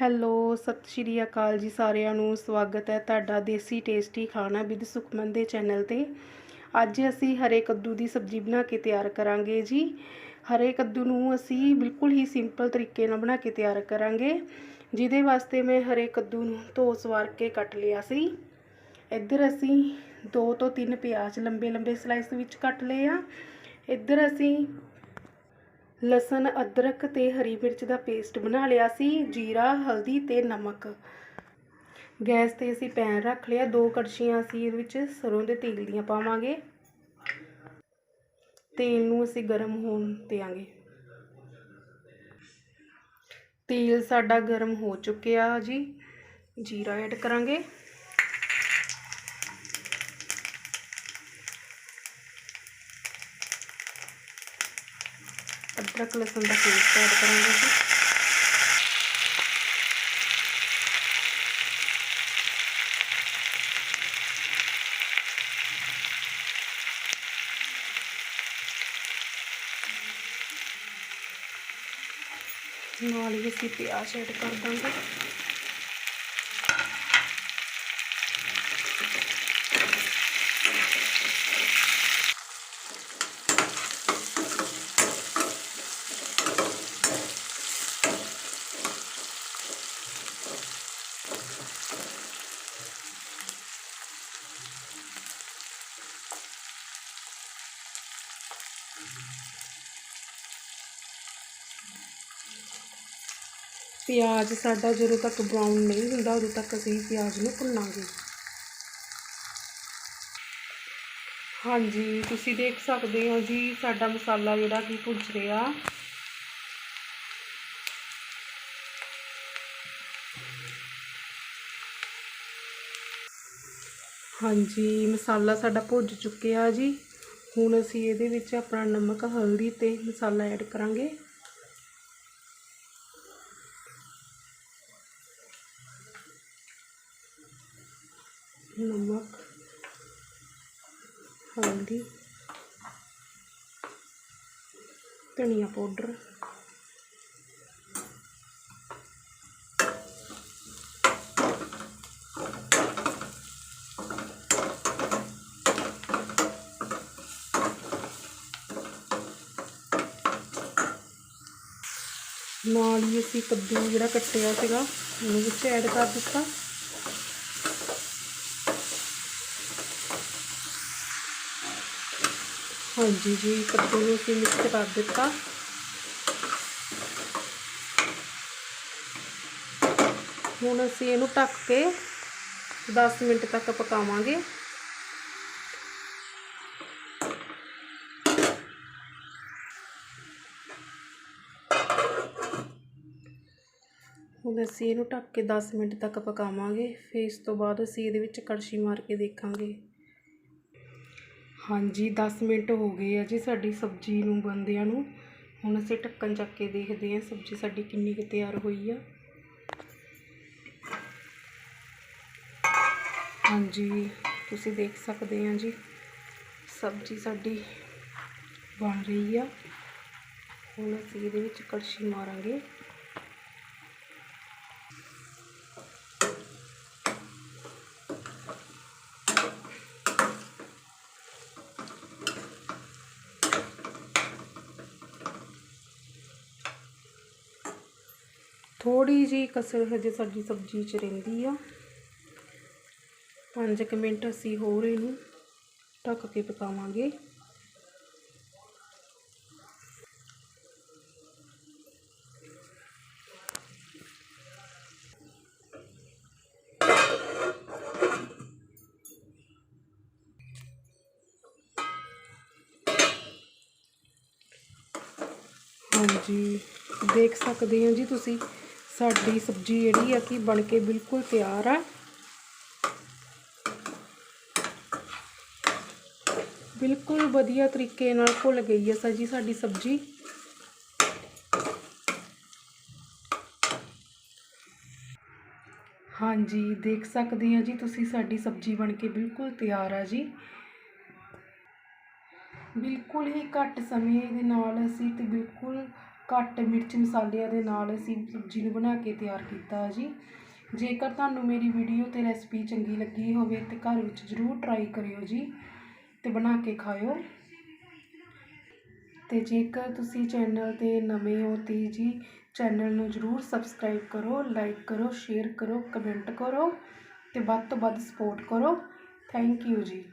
Hello, ਸਤਿ ਸ਼੍ਰੀ ਅਕਾਲ ਜੀ ਸਾਰਿਆਂ ਨੂੰ, ਸਵਾਗਤ ਹੈ ਤੁਹਾਡਾ ਦੇਸੀ ਟੇਸਟੀ ਖਾਣਾ ਵਿਦ ਸੁਖਮਨ ਦੇ ਚੈਨਲ ਤੇ। ਅੱਜ ਅਸੀਂ ਹਰੇ ਕੱਦੂ ਦੀ ਸਬਜ਼ੀ ਬਣਾ ਕੇ ਤਿਆਰ ਕਰਾਂਗੇ ਜੀ। ਹਰੇ ਕੱਦੂ ਨੂੰ ਅਸੀਂ ਬਿਲਕੁਲ ਹੀ ਸਿੰਪਲ ਤਰੀਕੇ ਨਾਲ ਬਣਾ ਕੇ ਤਿਆਰ ਕਰਾਂਗੇ, ਜਿਹਦੇ ਵਾਸਤੇ ਮੈਂ ਹਰੇ ਕੱਦੂ ਨੂੰ ਧੋ ਸਵਾਰ ਕੇ ਕੱਟ ਲਿਆ ਸੀ। ਇੱਧਰ ਅਸੀਂ ਦੋ ਤੋਂ ਤਿੰਨ ਪਿਆਜ਼ ਲੰਬੇ ਲੰਬੇ ਸਲਾਈਸ ਵਿੱਚ ਕੱਟ ਲਏ ਆ। ਇੱਧਰ ਅਸੀਂ ਲਸਣ, ਅਦਰਕ ਤੇ ਹਰੀ ਮਿਰਚ ਦਾ ਪੇਸਟ ਬਣਾ ਲਿਆ ਸੀ, ਜੀਰਾ, ਹਲਦੀ ਤੇ ਨਮਕ। ਗੈਸ ਤੇ ਅਸੀਂ ਪੈਨ ਰੱਖ ਲਿਆ, ਦੋ ਕੜਛੀਆਂ ਅਸੀਂ ਇਹਦੇ ਵਿੱਚ ਸਰੋਂ ਦੇ ਤੇਲ ਦੀਆਂ ਪਾਵਾਂਗੇ। ਤੇਲ ਨੂੰ ਅਸੀਂ ਗਰਮ ਹੋਣ ਦੇਵਾਂਗੇ ਤੇਲ ਸਾਡਾ ਗਰਮ ਹੋ ਚੁੱਕਿਆ ਜੀ, ਜੀਰਾ ਐਡ ਕਰਾਂਗੇ। ਅਦਰਕ ਲਸਣ ਦਾ ਪੇਸਟ ਐਡ ਕਰਾਂਗੇ ਜੀ ਨਾਲ ਹੀ ਅਸੀਂ ਪਿਆਜ਼ ਐਡ ਕਰ ਦਾਂਗੇ ਪਿਆਜ਼ ਸਾਡਾ ਜਦੋਂ ਤੱਕ ਬਰਾਊਨ ਨਹੀਂ ਹੁੰਦਾ, ਉਦੋਂ ਤੱਕ ਅਸੀਂ ਪਿਆਜ਼ ਨੂੰ ਭੁੰਨਾਂਗੇ। ਹਾਂਜੀ, ਤੁਸੀਂ ਦੇਖ ਸਕਦੇ ਹੋ ਜੀ, ਸਾਡਾ ਮਸਾਲਾ ਜਿਹੜਾ ਕਿ ਭੁੱਜ ਰਿਹਾ। ਹਾਂਜੀ, ਮਸਾਲਾ ਸਾਡਾ ਭੁੱਜ ਚੁੱਕਿਆ ਜੀ। ਹੁਣ ਅਸੀਂ ਇਹਦੇ ਵਿੱਚ ਆਪਣਾ ਨਮਕ, ਹਲਦੀ ਤੇ ਮਸਾਲਾ ਐਡ ਕਰਾਂਗੇ। ਨਮਕ, ਹਲਦੀ, ਧਨੀਆ ਪਾਊਡਰ, ਨਾਲ ਹੀ ਅਸੀਂ ਕੱਦੂ ਜਿਹੜਾ ਕੱਟਿਆ ਸੀਗਾ, ਉਹਨੂੰ ਵਿੱਚ ਐਡ ਕਰ ਦਿੱਤਾ। ਹਾਂਜੀ ਜੀ, ਕੱਦੂ ਨੂੰ ਅਸੀਂ ਮਿਕਸ ਕਰ ਦਿੱਤਾ। ਹੁਣ ਅਸੀਂ ਇਹਨੂੰ ਢੱਕ ਕੇ 10 ਮਿੰਟ ਤੱਕ ਪਕਾਵਾਂਗੇ। ਹੁਣ ਅਸੀਂ ਇਹਨੂੰ ਢੱਕ ਕੇ 10 ਮਿੰਟ ਤੱਕ ਪਕਾਵਾਂਗੇ। ਫਿਰ ਇਸ ਤੋਂ ਬਾਅਦ ਅਸੀਂ ਇਹਦੇ ਵਿੱਚ ਕੜਛੀ ਮਾਰ ਕੇ ਦੇਖਾਂਗੇ। ਹਾਂਜੀ, ਦਸ ਮਿੰਟ ਹੋ ਗਏ ਆ ਜੀ ਸਾਡੀ ਸਬਜ਼ੀ ਨੂੰ ਬਣਦਿਆਂ ਨੂੰ। ਹੁਣ ਅਸੀਂ ਢੱਕਣ ਚੱਕ ਕੇ ਦੇਖਦੇ ਹਾਂ ਸਬਜ਼ੀ ਸਾਡੀ ਕਿੰਨੀ ਕੁ ਤਿਆਰ ਹੋਈ ਆ। ਹਾਂਜੀ, ਤੁਸੀਂ ਦੇਖ ਸਕਦੇ ਆ ਜੀ, ਸਬਜ਼ੀ ਸਾਡੀ ਬਣ ਰਹੀ ਆ। ਹੁਣ ਅਸੀਂ ਇਹਦੇ ਵਿੱਚ ਕੜਛੀ ਮਾਰਾਂਗੇ। ਥੋੜੀ ਜੀ ਕਸਰ ਹਜੇ ਸਾਡੀ ਸਬਜ਼ੀ 'ਚ ਰਹਿੰਦੀ ਆ। 5 ਮਿੰਟ ਅਸੀਂ ਹੋਰ ਇਹਨੂੰ ਢੱਕ ਕੇ ਪਕਾਵਾਂਗੇ। ਹਾਂਜੀ, ਦੇਖ ਸਕਦੇ ਹੋ ਜੀ ਤੁਸੀਂ? ਸਾਡੀ ਸਬਜ਼ੀ ਜਿਹੜੀ ਆ ਕਿ ਬਣ ਕੇ ਬਿਲਕੁਲ ਤਿਆਰ ਆ। ਬਿਲਕੁਲ ਵਧੀਆ ਤਰੀਕੇ ਨਾਲ ਘੁਲ ਗਈ ਹੈ ਜੀ ਸਾਡੀ ਸਬਜ਼ੀ। ਹਾਂਜੀ, ਦੇਖ ਸਕਦੇ ਹੋ ਜੀ ਤੁਸੀਂ ਸਾਡੀ ਸਬਜ਼ੀ ਬਣ ਕੇ ਬਿਲਕੁਲ ਤਿਆਰ ਆ ਜੀ। ਬਿਲਕੁਲ ਹੀ ਘੱਟ ਸਮੇਂ ਦੇ ਨਾਲ ਅਸੀਂ ਤੇ ਬਿਲਕੁਲ ਘੱਟ ਮਿਰਚ ਮਸਾਲਿਆਂ ਦੇ ਨਾਲ ਅਸੀਂ ਸਬਜ਼ੀ ਨੂੰ ਬਣਾ ਕੇ ਤਿਆਰ ਕੀਤਾ ਜੀ। ਜੇਕਰ ਤੁਹਾਨੂੰ ਮੇਰੀ ਵੀਡੀਓ ਅਤੇ ਰੈਸਪੀ ਚੰਗੀ ਲੱਗੀ ਹੋਵੇ ਤਾਂ ਘਰ ਵਿੱਚ ਜ਼ਰੂਰ ਟਰਾਈ ਕਰਿਓ ਜੀ ਅਤੇ ਬਣਾ ਕੇ ਖਾਇਓ। ਅਤੇ ਜੇਕਰ ਤੁਸੀਂ ਚੈਨਲ ਤੇ ਨਵੇਂ ਹੋ ਤੇ ਜੀ ਚੈਨਲ ਨੂੰ ਜ਼ਰੂਰ ਸਬਸਕ੍ਰਾਈਬ ਕਰੋ ਲਾਈਕ ਕਰੋ ਸ਼ੇਅਰ ਕਰੋ ਕਮੈਂਟ ਕਰੋ ਅਤੇ ਵੱਧ ਤੋਂ ਵੱਧ ਸਪੋਰਟ ਕਰੋ। ਥੈਂਕ ਯੂ ਜੀ।